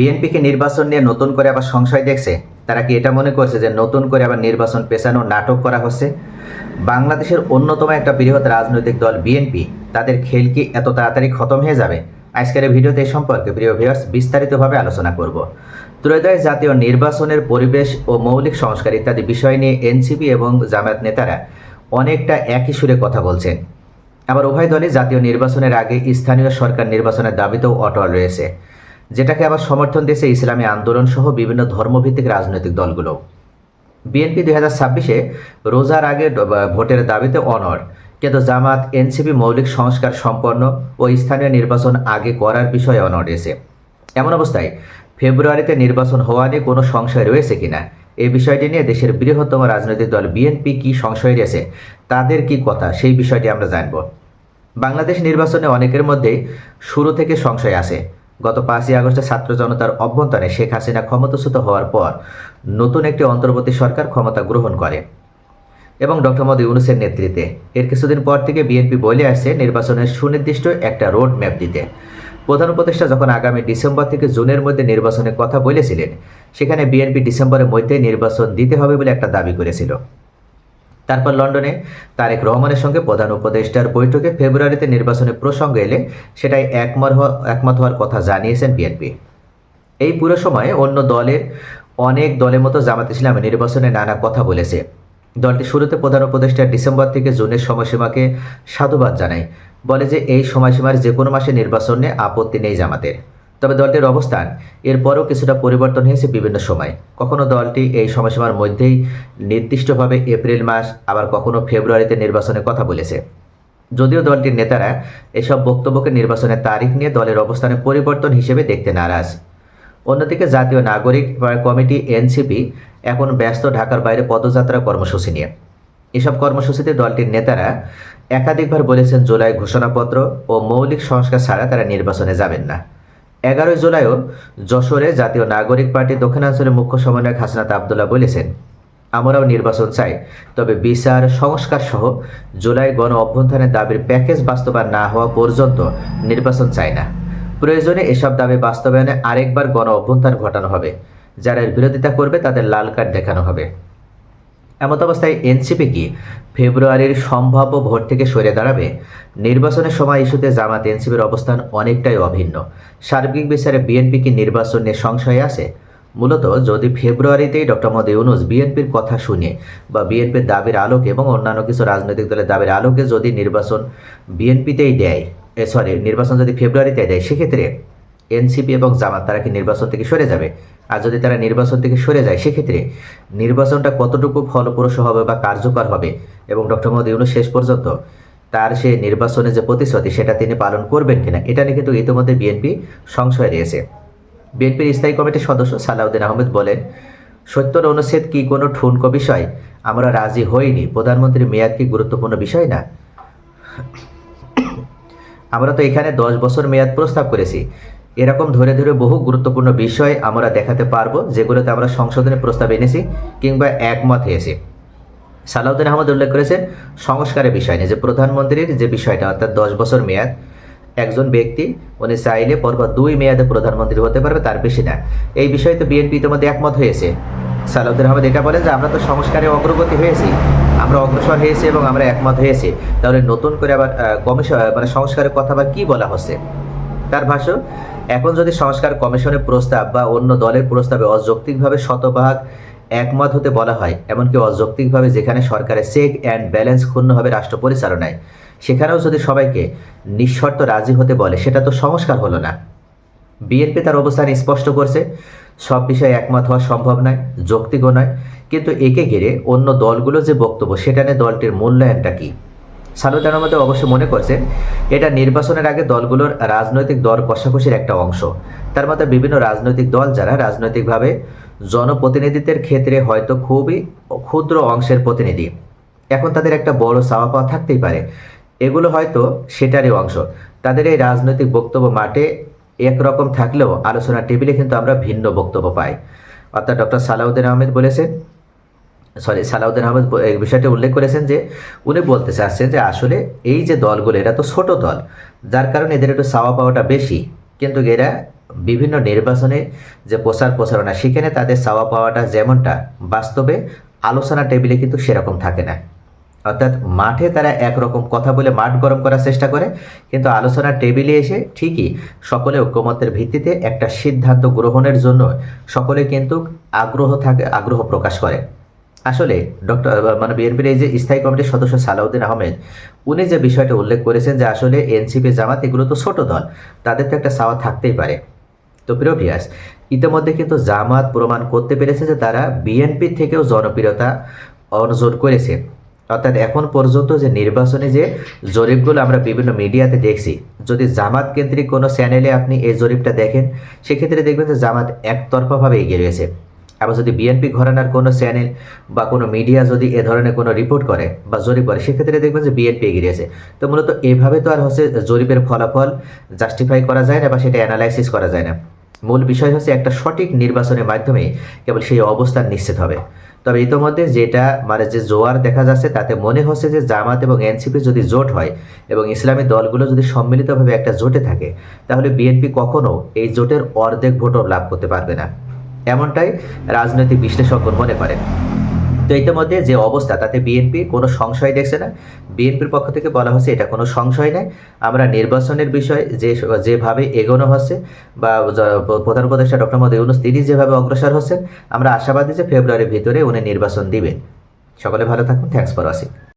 বিএনপিকে নির্বাচন নিয়ে নতুন করে আবার সংশয় দেখছে। তারা কি এটা মনে করছে যে নতুন করে আবার নির্বাচন পেছানোর নাটক করা হচ্ছে? বাংলাদেশের অন্যতম একটা বৃহৎ রাজনৈতিক দল বিএনপি, তাদের খেল কি এত তাড়াতাড়ি খতম হয়ে যাবে? আজকের এই ভিডিওতে এই সম্পর্কে প্রিয় ভিউয়ার্স বিস্তারিতভাবে আলোচনা করব। ত্রয়োদশ জাতীয় নির্বাচনের পরিবেশ ও মৌলিক সংস্কার ইত্যাদি বিষয় নিয়ে এনসিপি এবং জামায়াত নেতারা অনেকটা একই সুরে কথা বলছেন। আবার উভয় দলই জাতীয় নির্বাচনের আগে স্থানীয় সরকার নির্বাচনের দাবিতেও অটল রয়েছে। যেটাকে আবার সমর্থন দিয়েছে ইসলামী আন্দোলন সহ বিভিন্ন ধর্মভিত্তিক রাজনৈতিক দলগুলো। বিএনপি দুই হাজার ছাব্বিশে রোজার আগে ভোটের দাবিতে অনর কিন্তু জামাত এনসিপি মৌলিক সংস্কার সম্পন্ন ও স্থানীয় নির্বাচন আগে করার বিষয়ে অনড় রয়েছে এমন অবস্থায় ফেব্রুয়ারিতে নির্বাচন হওয়া নিয়ে কোনো সংশয় রয়েছে কিনা? এই বিষয়টি নিয়ে দেশের বৃহত্তম রাজনৈতিক দল বিএনপি কি সংশয় রয়েছে তাদের কি কথা? সেই বিষয়টি আমরা জানব। বাংলাদেশ নির্বাচনে অনেকের মধ্যেই শুরু থেকে সংশয় আছে। গত পাঁচই আগস্টে ছাত্র জনতার অভ্যন্তরে শেখ হাসিনা ক্ষমতাচ্যুত হওয়ার পর নতুন একটি অন্তর্বর্তী সরকার ক্ষমতা গ্রহণ করে এবং ডক্টর মোদী ইউনুসের নেতৃত্বে। এর কিছুদিন পর থেকে বিএনপি বলে আসছে নির্বাচনের সুনির্দিষ্ট একটা রোড ম্যাপ দিতে। প্রধান উপদেষ্টা যখন আগামী ডিসেম্বর থেকে জুনের মধ্যে নির্বাচনের কথা বলেছিলেন, সেখানে বিএনপি ডিসেম্বরের মধ্যে নির্বাচন দিতে হবে বলে একটা দাবি করেছিল। তারপর লন্ডনে তারেক রহমানের সঙ্গে প্রধান উপদেষ্টার বৈঠকে ফেব্রুয়ারিতে নির্বাচনের প্রসঙ্গ এলে সেটাই একমত হওয়া একমত হওয়ার কথা জানিয়েছেন বিএনপি। এই পুরো সময়ে অন্য দলের অনেক দলের মতো জামাত ইসলামে নির্বাচনে নানা কথা বলেছে। দলটি শুরুতে প্রধান উপদেষ্টা ডিসেম্বর থেকে জুনের সময়সীমাকে সাধুবাদ জানায়। বলে যে এই সময়সীমার যে কোনো মাসে নির্বাচনে আপত্তি নেই জামাতের। তবে দলটির অবস্থান এরপরও কিছুটা পরিবর্তন হয়েছে বিভিন্ন সময়। কখনো দলটি এই সময়সীমার মধ্যেই নির্দিষ্টভাবে এপ্রিল মাস, আবার কখনো ফেব্রুয়ারিতে নির্বাচনের কথা বলেছে। যদিও দলটির নেতারা এসব বক্তব্যকে নির্বাচনের তারিখ নিয়ে দলের অবস্থানে পরিবর্তন হিসেবে দেখতে নারাজ। অন্যদিকে জাতীয় নাগরিক কমিটি এনসিপি এখন ব্যস্ত ঢাকার বাইরে পদযাত্রা কর্মসূচি নিয়ে। এসব কর্মসূচিতে দলটির নেতারা একাধিকবার বলেছেন, জুলাই ঘোষণাপত্র ও মৌলিক সংস্কার ছাড়া তারা নির্বাচনে যাবেন না। এগারোই জুলাইও যশোরে জাতীয় নাগরিক পার্টি দক্ষিণাঞ্চলের মুখ্য সমন্বয়ক হাসনাত আবদুল্লাহ বলেছেন, আমরাও নির্বাচন চাই, তবে বিচার, সংস্কার সহ জুলাই গণ অভ্যন্থানের দাবির প্যাকেজ বাস্তবায়ন না হওয়া পর্যন্ত নির্বাচন চাই না। প্রয়োজনে এসব দাবি বাস্তবায়নে আরেকবার গণ অভ্যন্থান ঘটানো হবে, যারা এর বিরোধিতা করবে তাদের লাল কার্ড দেখানো হবে। এমত অবস্থায় এনসিপি কি ফেব্রুয়ারির সম্ভাব্য ভোট থেকে সরে দাঁড়াবে? নির্বাচনের সময় ইস্যুতে জামাত এনসিপির অবস্থান অনেকটাই অভিন্ন। সার্বিক বিচারে বিএনপি কি নির্বাচন নিয়ে সংশয় আছে? মূলত যদি ফেব্রুয়ারিতেই ডক্টর মোদী ইউনুস বিএনপির কথা শুনে বা বিএনপির দাবির আলোকে এবং অন্যান্য কিছু রাজনৈতিক দলের দাবির আলোকে যদি নির্বাচন বিএনপিতেই দেয় সরি নির্বাচন যদি ফেব্রুয়ারিতে দেয়, সেক্ষেত্রে এনসিপি এবং জামাত, তারা কি নির্বাচন থেকে সরে যাবে? আর যদি তারা নির্বাচন থেকে সরে যায়, সেক্ষেত্রে নির্বাচনটা কতটুকু ফলপ্রসূ হবে বা কার্যকর হবে? এবং ডক্টর মোদী ইউনুস শেষ পর্যন্ত তার সে নির্বাচনে যে প্রতিশ্রুতি, সেটা তিনি পালন করবেন কিনা, এটা নিয়ে কিন্তু ইতিমধ্যে বিএনপি সংশয় রয়েছে। বিএনপির স্থায়ী কমিটির সদস্য সালাউদ্দিন আহমেদ বলেন সত্তর অনুচ্ছেদ কি কোনো ঠুনকো বিষয়? আমরা রাজি হইনি। প্রধানমন্ত্রীর মেয়াদ কি গুরুত্বপূর্ণ বিষয় না? আমরা তো এখানে দশ বছর মেয়াদ প্রস্তাব করেছি। এরকম ধরে ধরে বহু গুরুত্বপূর্ণ বিষয় আমরা দেখাতে পারব, যেগুলোতে আমরা সংশোধনের প্রস্তাব এনেছি কিংবা একমত হয়েছি। সালাউদ্দিন আহমদ উল্লেখ করেছেন, সংস্কারের বিষয় নিয়ে যে প্রধানমন্ত্রীর যে বিষয়টা, অর্থাৎ দশ বছর মেয়াদ, একজন ব্যক্তি, উনি চাইলে পরপর দুই মেয়াদে প্রধানমন্ত্রী হতে পারবে, তার বেশি না। এই বিষয়ে তো বিএনপি ইতিমধ্যে একমত হয়েছে। সালাউদ্দিন আহমদ এটা বলেন যে, আমরা তো সংস্কারে অগ্রগতি হয়েছি, আমরা অগ্রসর হয়েছি এবং আমরা একমত হয়েছি। তাহলে নতুন করে আবার কমিশন মানে সংস্কারের কথা আবার কী বলা হচ্ছে? তার ভাষ্য এখন যদি সংস্কার কমিশনের প্রস্তাব বা অন্য দলের প্রস্তাবে অযৌক্তিকভাবে শতভাগ একমত হতে বলা হয়, এমনকি অযৌক্তিকভাবে যেখানে সরকারের চেক অ্যান্ড ব্যালেন্স ক্ষুণ্ণ হবে রাষ্ট্র পরিচালনায়, সেখানেও যদি সবাইকে নিঃশর্ত রাজি হতে বলে, সেটা তো সংস্কার হলো না। বিএনপি তার অবস্থান স্পষ্ট করছে, সব বিষয়ে একমত হওয়া সম্ভব নয়, যৌক্তিকও নয়, কিন্তু একে ঘিরে অন্য দলগুলো যে বক্তব্য, সেটা নিয়ে দলটির মূল্যায়নটা কী? সালুদান আহমদ অবশ্য মনে করছেন এটা নির্বাচনের আগে দলগুলোর রাজনৈতিক দর কষাকষির একটা অংশ। তার মধ্যে বিভিন্ন রাজনৈতিক দল যারা রাজনৈতিকভাবে জনপ্রতিনিধিত্বের ক্ষেত্রে হয়তো খুবই ক্ষুদ্র অংশের প্রতিনিধি। এখন তাদের একটা বড় চাওয়া পাওয়া থাকতেই পারে। এগুলো হয়তো সেটারই অংশ। তাদের এই রাজনৈতিক বক্তব্য মাঠে একরকম থাকলেও আলোচনার টেবিলে কিন্তু আমরা ভিন্ন বক্তব্য পাই। অর্থাৎ ডক্টর সালাউদ্দিন আহমেদ বলেছেন সরি, সালাউদ্দিন আহমেদ এই বিষয়টি উল্লেখ করেছেন যে, উনি বলতে চাচ্ছেন যে আসলে এই যে দলগুলো, এরা তো ছোট দল, যার কারণে এদের একটু চাওয়া পাওয়াটা বেশি। কিন্তু এরা বিভিন্ন নির্বাচনে যে প্রচার প্রচারণা, সেখানে তাদের চাওয়া পাওয়াটা যেমনটা, বাস্তবে আলোচনা টেবিলে কিন্তু সেরকম থাকে না। অর্থাৎ মাঠে তারা একরকম কথা বলে মাঠ গরম করার চেষ্টা করে, কিন্তু আলোচনার টেবিলে এসে ঠিকই সকলে ঐক্যমতের ভিত্তিতে একটা সিদ্ধান্ত গ্রহণের জন্য সকলে কিন্তু আগ্রহ থাকে, আগ্রহ প্রকাশ করে। আসলে ডক্টর মানে বিএনপির এই যে স্থায়ী কমিটির সদস্য সালাউদ্দিন আহমেদ, উনি যে বিষয়টা উল্লেখ করেছেন যে আসলে এনসিপি জামাত এগুলো তো ছোট দল, তাদের তো একটা সাওয়া থাকতেই পারে। তো প্রিয় ভিয়াস ইতিমধ্যে কিন্তু জামাত প্রমাণ করতে পেরেছে যে তারা বিএনপি থেকেও জনপ্রিয়তা অর্জন করেছে। অর্থাৎ এখন পর্যন্ত যে নির্বাচনে যে জরিপগুলো আমরা বিভিন্ন মিডিয়াতে দেখছি, যদি জামাত কেন্দ্রিক কোনো চ্যানেলে আপনি এই জরিপটা দেখেন, সেক্ষেত্রে দেখবেন যে জামাত একতরফাভাবে এগিয়ে রয়েছে। আবার যদি বিএনপি ঘরানার কোনো চ্যানেল বা কোনো মিডিয়া যদি এ ধরনের কোনো রিপোর্ট করে বা জরিপ করে, সেক্ষেত্রে দেখবেন যে বিএনপি এগিয়ে রয়েছে তো মূলত এভাবে তো আর হচ্ছে জরিপের ফলাফল জাস্টিফাই করা যায় না বা সেটা অ্যানালাইসিস করা যায় না। মূল বিষয় হচ্ছে একটা সঠিক নির্বাচনের মাধ্যমে কেবল সেই অবস্থান নিশ্চিত হবে। তবে ইতোমধ্যে যেটা মানে যে জোয়ার দেখা যাচ্ছে, তাতে মনে হচ্ছে যে জামাত এবং এনসিপি যদি জোট হয় এবং ইসলামী দলগুলো যদি সম্মিলিতভাবে একটা জোটে থাকে, তাহলে বিএনপি কখনো এই জোটের অর্ধেক ভোটও লাভ করতে পারবে না। এমনটাই রাজনৈতিক বিশ্লেষকগণ মনে করেন। তো ইতিমধ্যে যে অবস্থা, তাতে বিএনপি কোনো সংশয় দেখছে না। বিএনপির পক্ষ থেকে বলা হচ্ছে এটা কোনো সংশয় নেই আমরা নির্বাচনের বিষয় যে যেভাবে এগোনো হচ্ছে বা প্রধান উপদেষ্টা ডক্টর মোদী ইউনুস তিনি যেভাবে অগ্রসর হচ্ছেন, আমরা আশাবাদী যে ফেব্রুয়ারির ভিতরে উনি নির্বাচন দিবেন। সকলে ভালো থাকুন। Thanks for watching